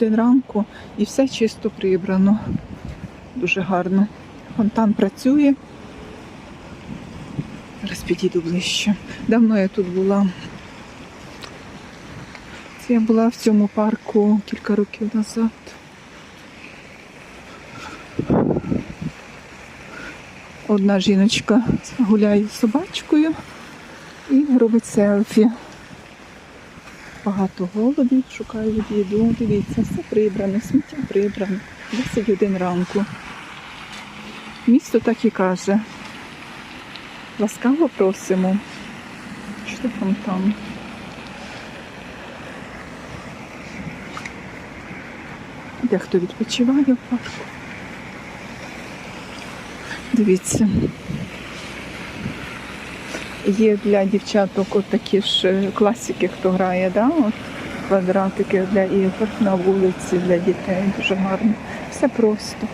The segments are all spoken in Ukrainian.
Ранку і все чисто прибрано. Дуже гарно. Фонтан працює. Зараз підійду ближче. Давно я тут була. Це я була в цьому парку кілька років назад. Одна жіночка гуляє з собачкою і робить селфі. Багато голубів шукають їду. Дивіться, все прибране, сміття прибране. 21 ранку. Місто так і каже. Ласкаво просимо. Що там там? Дехто відпочиває в парку. Дивіться. Є для дівчаток от такі ж е, класики, хто грає, да? от квадратики для ігор на вулиці, для дітей. Дуже гарно. Все просто.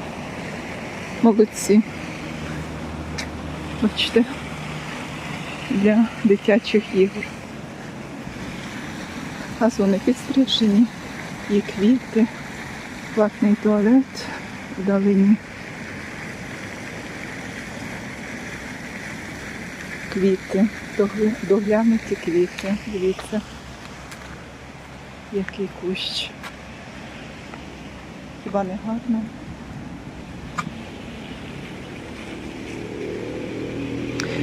Молодці. Бачите, для дитячих ігор. Газони підстрижені, є квіти, платний туалет вдалині. Квіти, доглянуті квіти. Дивіться, який кущ. Хіба не гарно?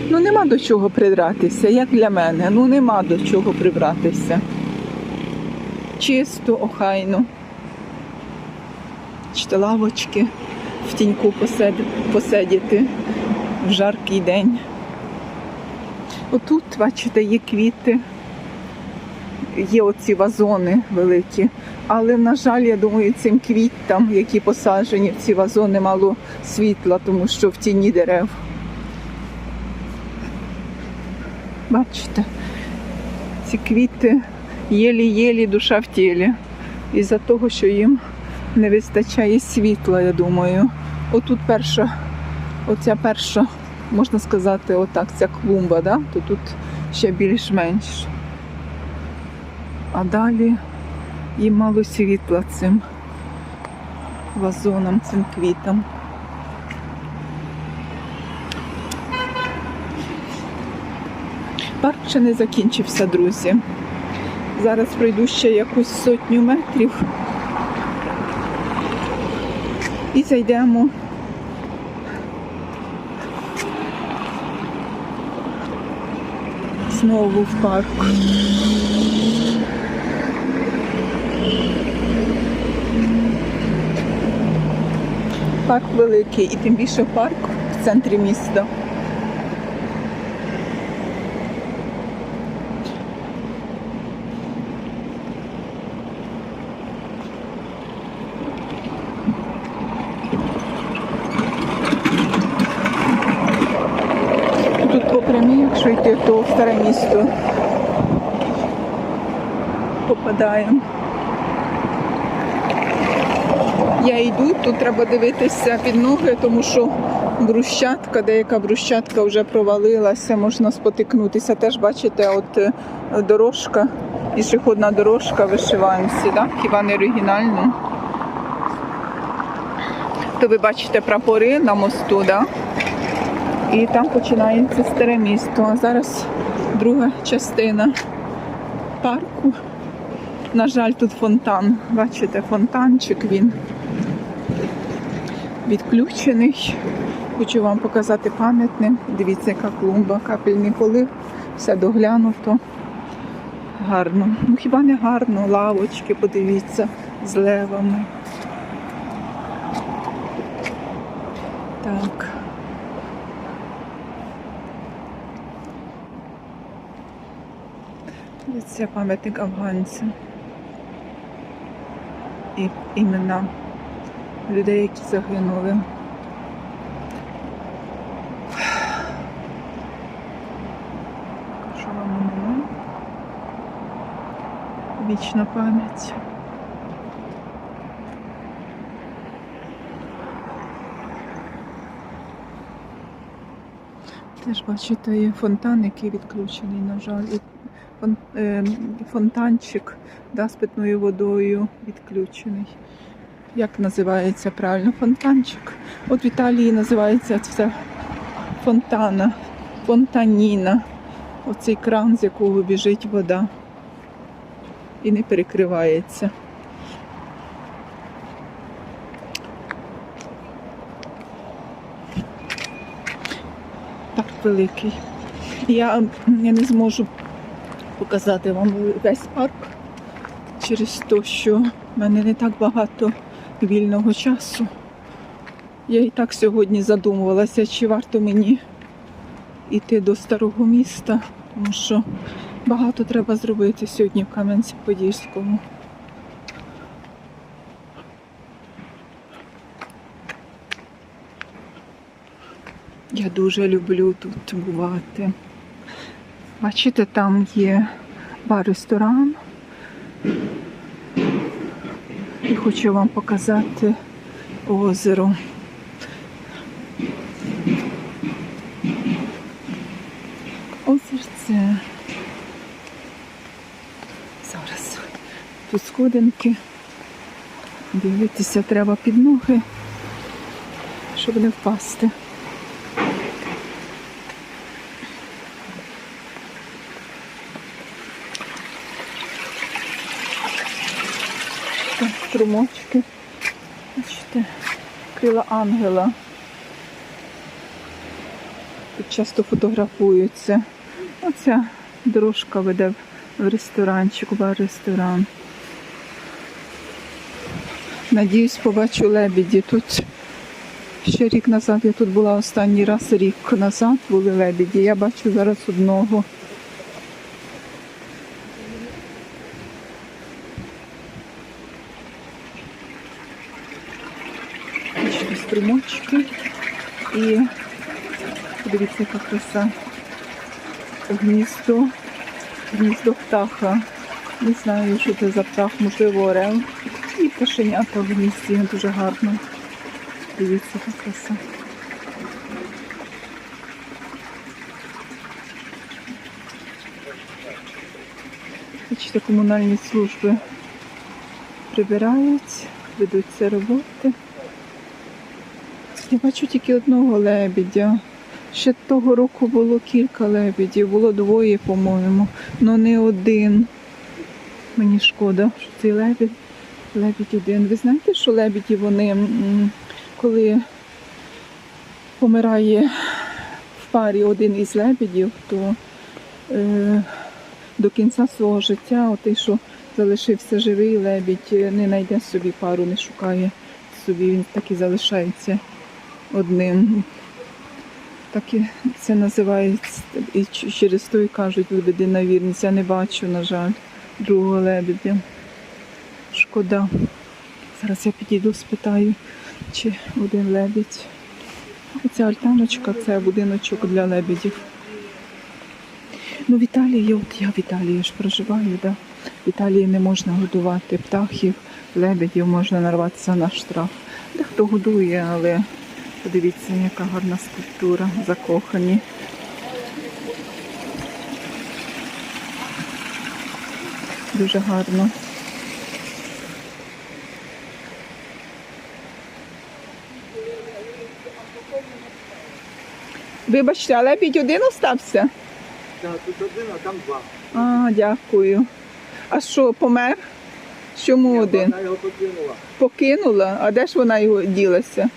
Ну нема до чого придратися, як для мене. Ну нема до чого прибратися. Чисто, охайно. Чте лавочки в тіньку посид- посидіти в жаркий день. Отут, бачите, є квіти, є оці вазони великі. Але, на жаль, я думаю, цим квітам, які посаджені в ці вазони, мало світла, тому що в тіні дерев. Бачите, ці квіти єлі-єлі душа в тілі. Із-за того, що їм не вистачає світла, я думаю. Отут перша, оця перша, можна сказати, отак, ця клумба, да? то тут ще більш-менш. А далі їм мало світла цим вазонам, цим квітам. Парк ще не закінчився, друзі. Зараз пройду ще якусь сотню метрів і зайдемо. Знову в парк. Парк великий і тим більше парк в центрі міста. Тут по прямій, якщо йти, то в місто попадаємо. Я йду, тут треба дивитися під ноги, тому що брусчатка, деяка брусчатка вже провалилася, можна спотикнутися. Теж бачите, от е, дорожка, пішохідна дорожка вишиванці, да? хіба не оригінально. То ви бачите прапори на мосту, да? І там починається старе місто. А зараз друга частина парку. На жаль, тут фонтан. Бачите, фонтанчик він відключений. Хочу вам показати пам'ятник. Дивіться, яка клумба, капельний полив, все доглянуто. Гарно. Ну хіба не гарно? Лавочки, подивіться, з левами. Так. Це пам'ятник афганцям. І імена людей, які загинули. Покажу вам імена. Вічна пам'ять. Теж бачите, є фонтан, який відключений, на жаль, фонтанчик да, з питною водою відключений. Як називається правильно? Фонтанчик. От в Італії називається це фонтана, фонтаніна. Оцей кран, з якого біжить вода. І не перекривається. Парк великий. Я, я не зможу показати вам весь парк через те, що в мене не так багато вільного часу. Я і так сьогодні задумувалася, чи варто мені йти до старого міста, тому що багато треба зробити сьогодні в Кам'янці-Подільському. Я дуже люблю тут бувати. Бачите, там є бар-ресторан. І хочу вам показати озеро. Озерце. Зараз тут сходинки. Дивитися треба під ноги, щоб не впасти. Так, струмочки. Бачите, крила ангела. Тут часто фотографуються. Оця дорожка веде в ресторанчик, бар-ресторан. Надіюсь, побачу лебіді. Тут ще рік назад я тут була останній раз, рік назад були лебіді. Я бачу зараз одного. Бачите, струмочки. І подивіться, яка краса. Гніздо. Гніздо птаха. Не знаю, що це за птах, можливо, орел. І пташенята в гнізді дуже гарно. Дивіться, яка краса. Бачите, комунальні служби прибирають, ведуться роботи. Я бачу тільки одного лебедя. Ще того року було кілька лебедів, було двоє, по-моєму, але не один. Мені шкода, що цей лебідь, лебідь один. Ви знаєте, що лебеді вони, коли помирає в парі один із лебедів, то е, до кінця свого життя, отий, що залишився живий лебідь, не знайде собі пару, не шукає собі, він так і залишається одним. Так і це називається. І через то і кажуть лебедина вірність. Я не бачу, на жаль, другого лебедя. Шкода. Зараз я підійду, спитаю, чи один лебідь. Оця альтаночка це будиночок для лебедів. Ну, в Італії, от я в Італії ж проживаю, да? в Італії не можна годувати птахів, лебедів, можна нарватися на штраф. Дехто годує, але подивіться, яка гарна скульптура, закохані. Дуже гарно. Вибачте, а лебідь один остався? Так, тут один, а там два. А, дякую. А що, помер? Чому один? Вона його покинула. Покинула? А де ж вона його ділася?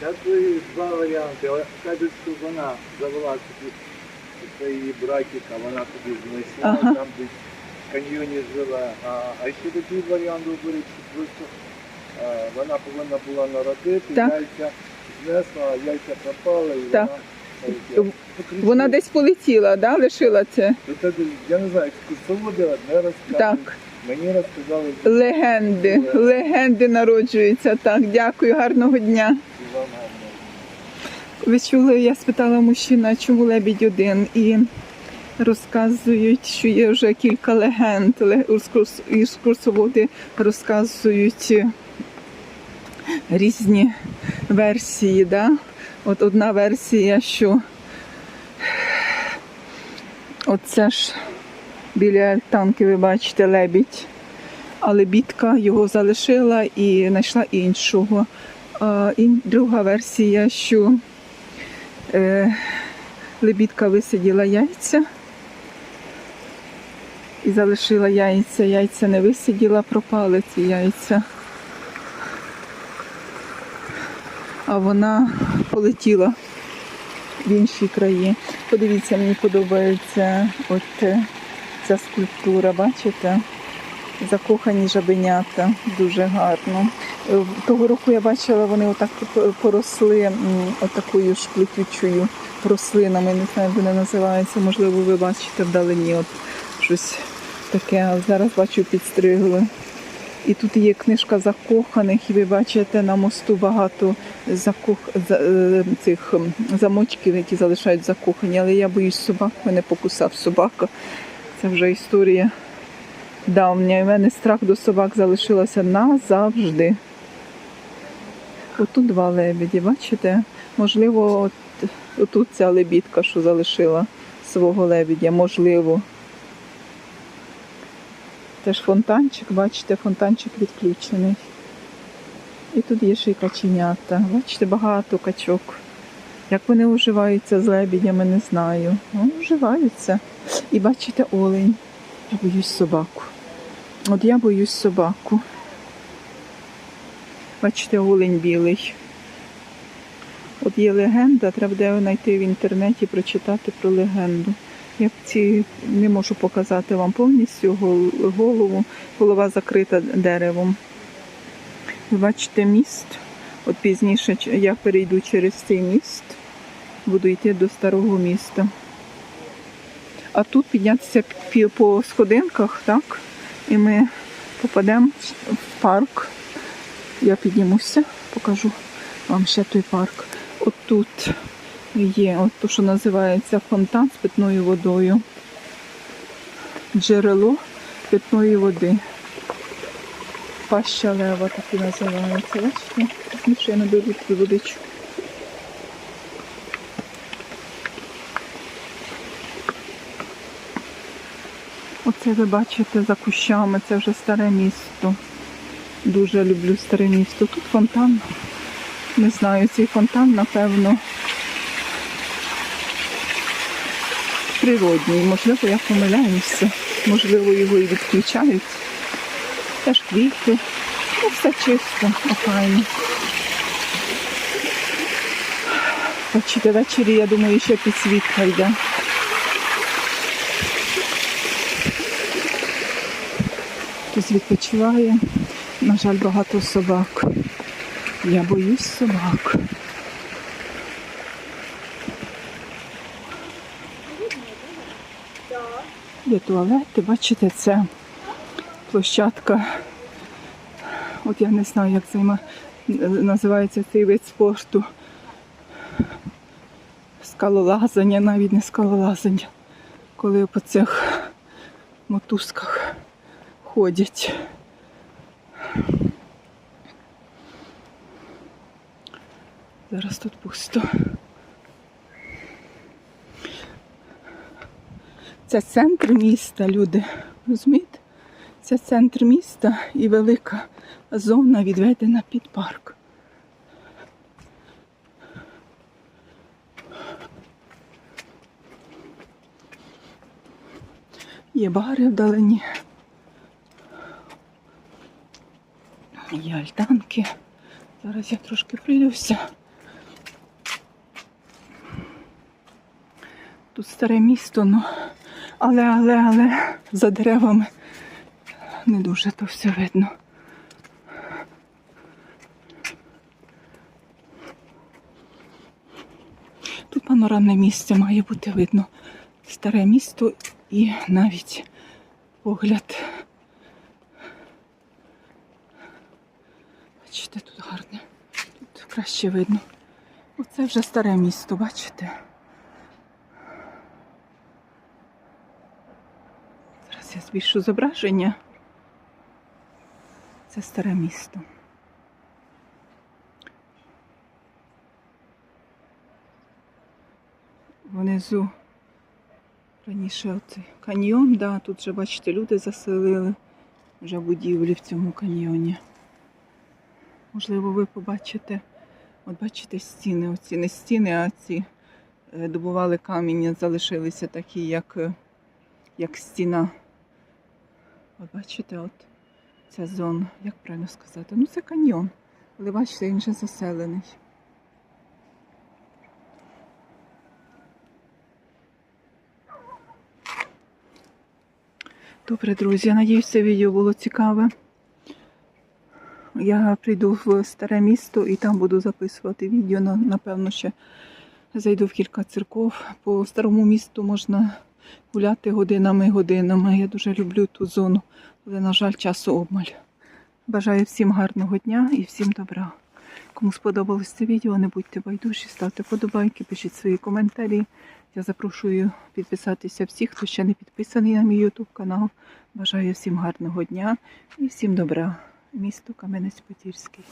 Зараз є два варіанти. Але Кажуть, що вона завела собі свої братіка, вона собі знайшла, Ага. там десь в каньйоні жила. А, а ще такий варіант говорить, що просто а, вона повинна була народити, Так. яйця знесла, яйця пропали, і Так. вона Вона десь полетіла, да? лишила це? Ну, це, я не знаю, екскурсоводи не розказують. Так. Мені розказали, що Легенди. Легенди народжуються. Так, дякую, гарного дня. Ви чули, я спитала мужчина, чому лебідь один, і розказують, що є вже кілька легенд. Екскурсоводи розказують різні версії. Да? От одна версія, що оце ж Біля альтанки ви бачите лебідь. Але бітка його залишила і знайшла іншого. І друга версія, що е, лебідка висиділа яйця і залишила яйця. Яйця не висиділа, пропали ці яйця. А вона полетіла в інші краї. Подивіться, мені подобається от е, ця скульптура, бачите? Закохані жабенята, дуже гарно. Е, Того року я бачила, вони отак поросли отакою ж плетючою рослинами, не знаю, як вони називаються, можливо, ви бачите вдалині от щось таке, зараз бачу підстригли. І тут є книжка закоханих, і ви бачите на мосту багато закох... е, цих замочків, які залишають закохані. Але я боюсь собак, мене покусав собака. Це вже історія давня. І в мене страх до собак залишилося назавжди. Отут два лебеді, бачите? Можливо, от, отут ця лебідка, що залишила свого лебедя, можливо. Теж фонтанчик, бачите, фонтанчик відключений. І тут є ще й каченята. Бачите, багато качок. Як вони уживаються з лебідями, не знаю. Ну, уживаються. І бачите, олень. Я боюсь собаку. От я боюсь собаку. Бачите, олень білий. От є легенда, треба буде знайти в інтернеті, прочитати про легенду. Я ці не можу показати вам повністю голову, голова закрита деревом. Бачите міст. От пізніше я перейду через цей міст, буду йти до старого міста. А тут піднятися по сходинках, так? І ми попадемо в парк. Я піднімуся, покажу вам ще той парк. От тут є от то, що називається фонтан з питною водою. Джерело питної води. Паща лева так називається. Бачите? Я не цю водичку. Оце ви бачите за кущами, це вже старе місто. Дуже люблю старе місто. Тут фонтан. Не знаю, цей фонтан, напевно, природній. Можливо, я помиляюся. Можливо, його і відключають. Теж квіти. Ну, все чисто, охайно. Бачите, ввечері, я думаю, ще підсвітка йде. Хтось відпочиває. На жаль, багато собак. Я боюсь собак. Є туалети, бачите, це площадка. От я не знаю, як займа... називається цей вид спорту. Скалолазання, навіть не скалолазання. Коли по цих мотузках ходять. Зараз тут пусто. Це центр міста, люди. Розумієте? Це центр міста і велика зона відведена під парк. Є бари вдалині. Є альтанки. Зараз я трошки прийдуся. Тут старе місто, ну, але, але, але за деревами не дуже то все видно. Тут панорамне місце має бути видно. Старе місто і навіть погляд. Бачите, тут гарне. Тут краще видно. Оце вже старе місто, бачите? Зараз зображення. Це старе місто. Внизу Раніше оцей каньйон, да, тут вже, бачите, люди заселили вже будівлі в цьому каньйоні. Можливо, ви побачите, от бачите стіни, оці не стіни, а ці е, добували камінь, залишилися такі, як, е, як стіна. От бачите, от ця зона, як правильно сказати? Ну, це каньйон. Але бачите, він вже заселений. Добре, друзі, я надіюсь, це відео було цікаве. Я прийду в старе місто і там буду записувати відео. Напевно, ще зайду в кілька церков. По старому місту можна гуляти годинами і годинами. Я дуже люблю ту зону, але, на жаль, часу обмаль. Бажаю всім гарного дня і всім добра. Кому сподобалось це відео, не будьте байдужі, ставте подобайки, пишіть свої коментарі. Я запрошую підписатися всіх, хто ще не підписаний на мій YouTube канал. Бажаю всім гарного дня і всім добра. Місто Кам'янець-Подільський.